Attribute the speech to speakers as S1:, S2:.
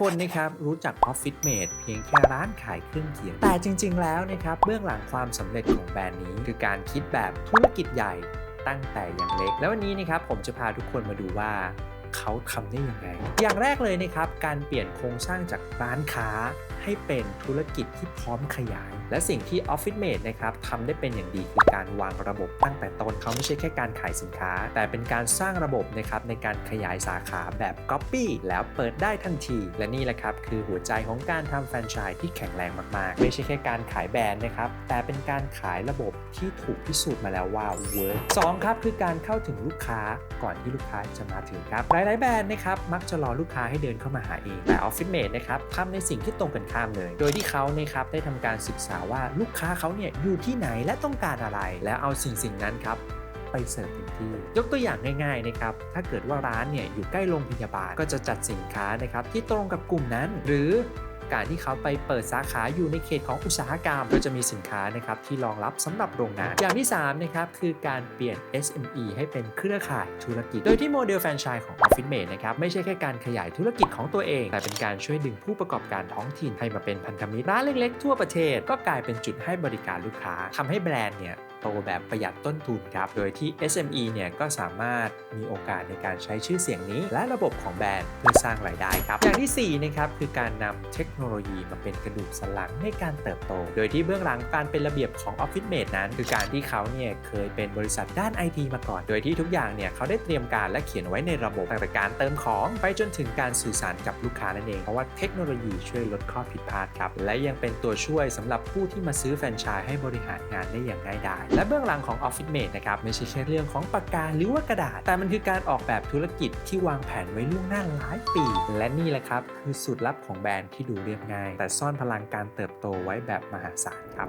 S1: คนนะครับรู้จักออฟฟิศเมดเพียงแค่ร้านขายเครื่องเขียน แต่จริง ๆ แล้วนะครับเบื้องหลังความสำเร็จของแบรนด์นี้ คือการคิดแบบธุรกิจใหญ่ตั้งแต่อย่างเล็ก แล้ววันนี้นะครับผมจะพาทุกคนมาดูว่าเขาทำได้ยังไง อย่างแรกเลยนะครับการเปลี่ยนโครงสร้างจากร้านค้า ให้เป็นธุรกิจที่พร้อมขยาย และสิ่งที่ Office Mate นะครับทำได้เป็นอย่างดีคือการวางระบบตั้งแต่ต้นเขาไม่ใช่แค่การขายสินค้า แต่เป็นการสร้างระบบนะครับในการขยายสาขาแบบ Copy แล้วเปิดได้ทันที และนี่แหละครับคือหัวใจของการทำแฟรนไชส์ที่แข็งแรงมากๆ ไม่ใช่แค่การขายแบรนด์นะครับแต่เป็นการขายระบบที่ถูกพิสูจน์มาแล้วว่าเวิร์กสองครับคือการเข้าถึงลูกค้าก่อนที่ลูกค้าจะมาถึงครับหลายๆแบรนด์นะครับมักจะรอลูกค้าให้เดินเข้ามาหาเองแต่ Office Mate นะครับทำในสิ่งที่ตรงกันข้ามเลย โดยที่เขาเนี่ยครับได้ทำการศึกษาว่าลูกค้าเขาเนี่ยอยู่ที่ไหนและต้องการอะไร แล้วเอาสิ่งสิ่งนั้นครับไปเสิร์ฟถึงที่ ยกตัวอย่างง่ายๆนะครับ ถ้าเกิดว่าร้านเนี่ยอยู่ใกล้โรงพยาบาลก็จะจัดสินค้านะครับที่ตรงกับกลุ่มนั้น หรือ การที่เขาไปเปิดสาขาอยู่ในเขตของอุตสาหกรรม ก็จะมีสินค้านะครับที่รองรับสำหรับโรงงาน อย่างที่3นะครับคือการเปลี่ยน SME ให้เป็นเครือข่ายธุรกิจ โดยที่โมเดลแฟรนไชส์ของ Office Mate นะครับไม่ใช่แค่การขยายธุรกิจของตัวเอง แต่เป็นการช่วยดึงผู้ประกอบการท้องถิ่นให้มาเป็นพันธมิตรร้านเล็กๆ ทั่วประเทศ ก็กลายเป็นจุดให้บริการลูกค้าทำให้แบรนด์เนี่ยโตแบบประหยัดต้นทุนครับ โดยที่ SME เนี่ยก็สามารถมีโอกาสในการใช้ชื่อเสียงนี้ และระบบของแบรนด์เพื่อสร้างรายได้ครับ อย่างที่4นะครับคือการนำเทคโนโลยีมาเป็นกระดูกสันหลังในการเติบโต โดยที่เบื้องหลังการเป็นระเบียบของ Office Mate นั้น คือการที่เขาเนี่ยเคยเป็นบริษัทด้าน IT มาก่อน โดยที่ทุกอย่างเนี่ยเขาได้เตรียมการและเขียนไว้ในระบบตั้งแต่การเติมของไปจนถึงการสื่อสารกับลูกค้านั่นเอง เพราะว่าเทคโนโลยีช่วยลดข้อผิดพลาดครับ และยังเป็นตัวช่วยสำหรับผู้ที่มาซื้อแฟรนไชส์ให้บริหารงานได้อย่างง่ายดาย และเบื้องหลังของ Office Mate นะครับไม่ใช่แค่เรื่องของปากกาหรือว่ากระดาษ แต่มันคือการออกแบบธุรกิจที่วางแผนไว้ล่วงหน้าหลายปี และนี่แหละครับคือสูตรลับของแบรนด์ที่ดูเรียบง่าย แต่ซ่อนพลังการเติบโตไว้แบบมหาศาลครับ